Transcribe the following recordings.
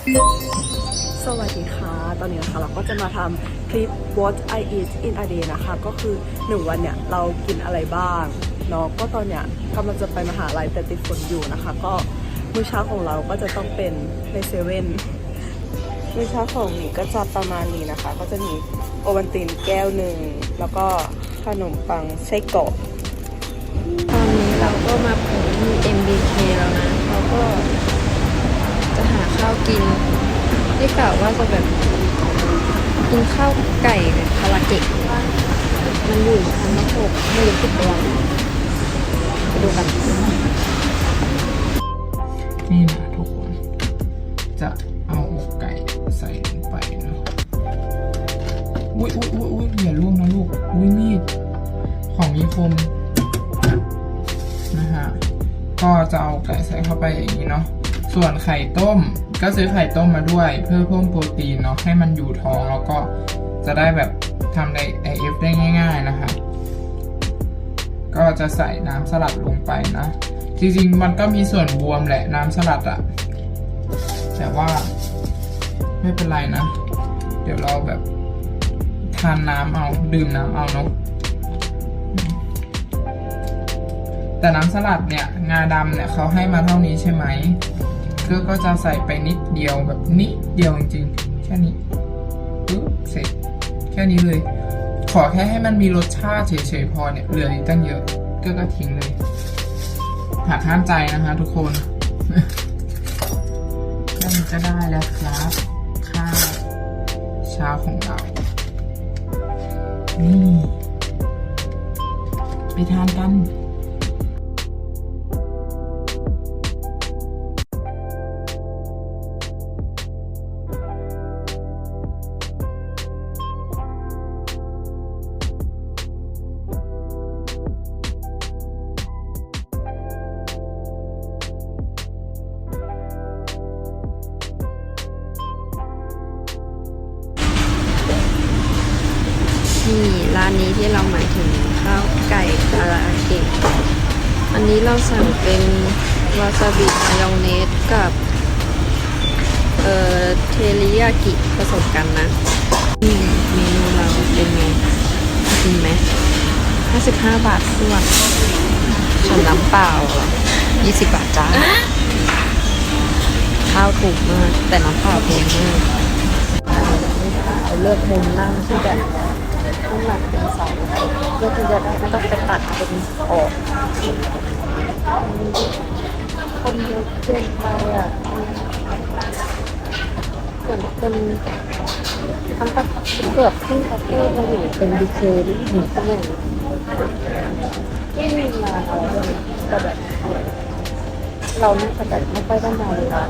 สวัสดีค่ะ ตอนนี้นะคะเราก็จะมาทำคลิป what I eat in a day นะคะ ก็คือ 1 วันเนี่ย เรากินอะไรบ้างเนาะก็ตอนเนี้ยกำลังจะไปมหาลัยแต่ติดฝนอยู่นะคะ ก็มื้อเช้าของเราก็จะต้องเป็นในเซเว่นมื้อเช้าของหมีก็จะประมาณนี้นะคะ ก็จะมีโอวัลตินแก้วหนึ่ง แล้วก็ขนมปังไส้กรอกตอนนี้เราก็มาถึง MBK แล้วนะเราก็ กินที่กล่าวว่าจะแบบกินข้าวไก่แบบคาราเกะมันอยู่ทันมะโขกไม่รู้ติดตัวไปดูกันนี่นะทุกคน จะเอาอกไก่ใส่ลงไปเนาะอุ้ยอุ้ยอุ้ยอุ้ยอย่าล่วงนะลูก อุ้ยมีด ของมีคมนะฮะก็จะเอาไก่ใส่เข้าไปอย่างนี้เนาะ ส่วนไข่ต้มก็ซื้อไข่ต้มมาด้วย เพื่อเพิ่มโปรตีนเนาะให้มันอยู่ท้องแล้วก็จะได้แบบทำใน IF ได้ง่าย ๆนะคะ ก็จะใส่น้ำสลัดลงไปนะ จริงๆมันก็มีส่วนบวมแหละน้ำสลัดอะแต่ว่าไม่เป็นไรนะ เดี๋ยวเราแบบทานน้ำเอาดื่มน้ำเอาเนาะแต่น้ำสลัดเนี่ย งาดำเนี่ยเขาให้มาเท่านี้ใช่ไหม ก็ก็จะใส่ไปนิดเดียวแบบนิดเดียวจริงๆ แค่นี้ปึ๊บเสร็จ แค่นี้เลย ขอแค่ให้มันมีรสชาติเฉยๆพอเนี่ยเหลืออีกตั้งเยอะก็ก็ทิ้งเลยหากห้ามใจนะคะทุกคนแค่นี้ก็ได้แล้วครับข้าวเช้าของเรา นี่ ไปทานกัน นี่ร้านนี้ที่เราหมายถึงข้าวไก่คาราเกะอันนี้เราสั่งเป็นวาซาบิมายองเนสกับเอ่อเทริยากิผสมกันนะนี่เมนูเราเป็นไงกินไหม55บาททวนส่วนน้ำเปล่า20บาทจ้าข้าวถูกมาก แต่น้ำเปล่าแพงมากเราเลือกมุมนั่งที่แบบ ข้างหลังเป็นเสาเพื่อที่จะได้ไม่ต้องไปตัดเป็นออกคนเยอะเกินไปอะเหมือนเป็นทั้งประเกือบครึ่งประเทศเราอยู่เป็นดีเคหรือหนึ่งที่องที่มีมาแต่แบบเราน่าจะแบบไม่ค่อยได้มาเลยนะ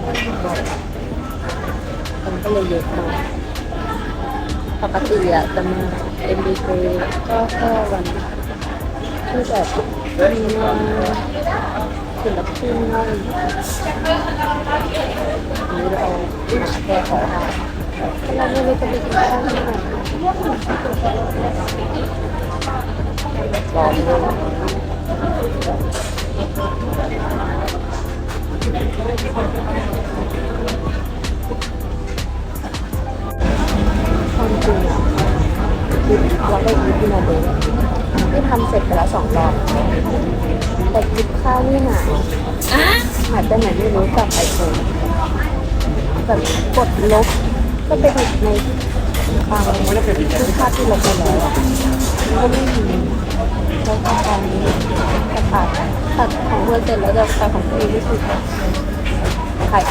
มันก็เลยเยอะหน่อย ปกติอะจะมา MBK ก็แค่วันที่แบบมีงานศิลปินอะไรอย่างเงี้ยหรือเราหาแค่ขอเราไม่รู้จะไปกินข้าวที่ไหนลองดู ที่มาดูที่ทำเสร็จไปแล้วสองรอบแต่คลิปข้าวนี่หนาหายไปไหนไม่รู้กับไอโฟนแบบกดลบก็ไปติดในบางคือภาพที่ลบไปแล้วก็ไม่มีแล้วก็ตอนนี้จะตัดตัดของเพื่อนเสร็จแล้วจะตัดของตัวเองไม่ถูกถ่าย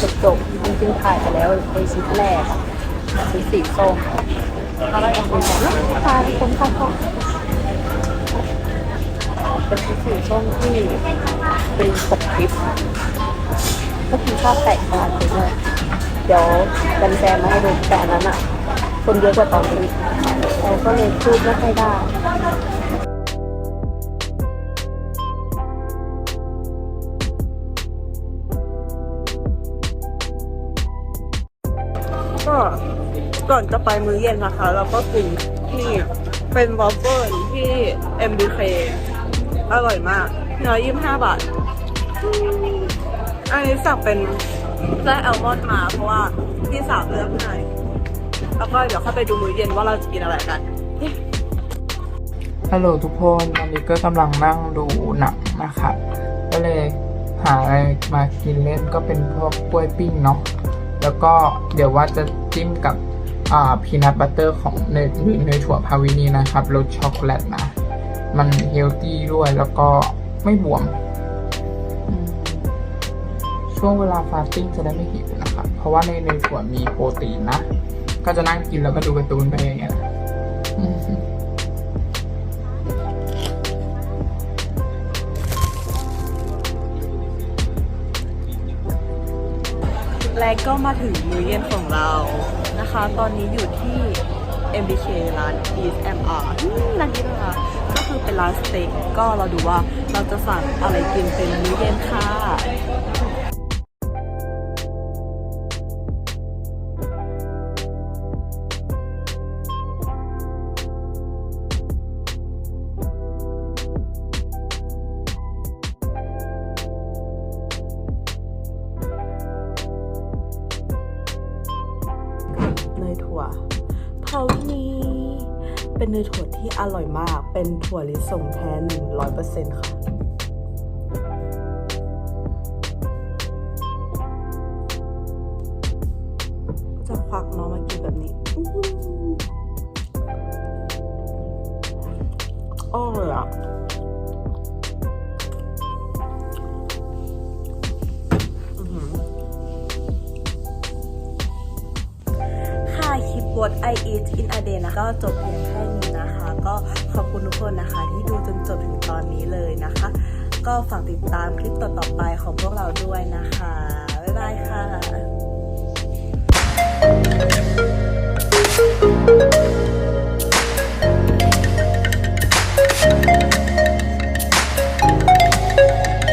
จบจบๆจริงๆถ่ายไปแล้วในคลิปแรกอะสีสีส้ม ตางเงี้ยพาคนเขาห้องเป็นสีสีส้มที่เป็นปกคลิปก็คือชอบแตกตลาดไปด้วยเดี๋ยวกันแซมมาให้ดูแต่อันนั้นอะ คนเยอะกว่าตอนนี้เราก็เลยพูดไม่ค่อยได้ ก่อนจะไปมื้อเย็นนะคะ เราก็กินนี่เป็นวอฟเฟิลที่ MBK อร่อยมากเนื้อยี่ห้าบาท อันนี้สั่งเป็นได้แอลมอนด์มาเพราะว่าพี่สาวเลือกให้แล้วก็เดี๋ยวเข้าไปดูมื้อเย็นว่าเราจะกินอะไรกัน ฮัลโหลทุกคนวันนี้ก็กำลังนั่งดูหนังนะครับก็เลยหาอะไรมากินเล่นก็เป็นพวกกล้วยปิ้งเนาะ แล้วก็เดี๋ยวว่าจะจิ้มกับ พีนัทบัตเตอร์ของเนยหรือเนยถั่วพาวินีนะครับรสช็อกโกแลตนะ มันเฮลตี้ด้วยแล้วก็ไม่บวม ช่วงเวลาฟาสติ้งจะได้ไม่หิวนะครับ เพราะว่าในเนยถั่วมีโปรตีนนะ ก็จะนั่งกินแล้วก็ดูการ์ตูนไปอย่างเงี้ยและก็มาถึงมื้อเย็นของเรา นะคะ ตอนนี้อยู่ที่ MBK ร้าน East MR ร้านนี้นะคะก็คือเป็นร้านสเต็กก็เราดูว่าเราจะสั่งอะไรกินเป็นมื้อเย็นค่ะ เนยถั่วเผานี้ เป็นเนยถั่วที่อร่อยมาก เป็นถั่วลิสงแท้หนึ่งร้อยเปอร์เซ็นต์ค่ะจะควักน้องมากินแบบนี้อื้อหืออร่อยอะ What I Eat in a Day นะก็จบเพียงแค่นี้นะคะ ก็ขอบคุณทุกคนนะคะ ที่ดูจนจบถึงตอนนี้เลยนะคะ ก็ฝากติดตามคลิปต่อๆไปของพวกเราด้วยนะคะบ๊ายบายค่ะ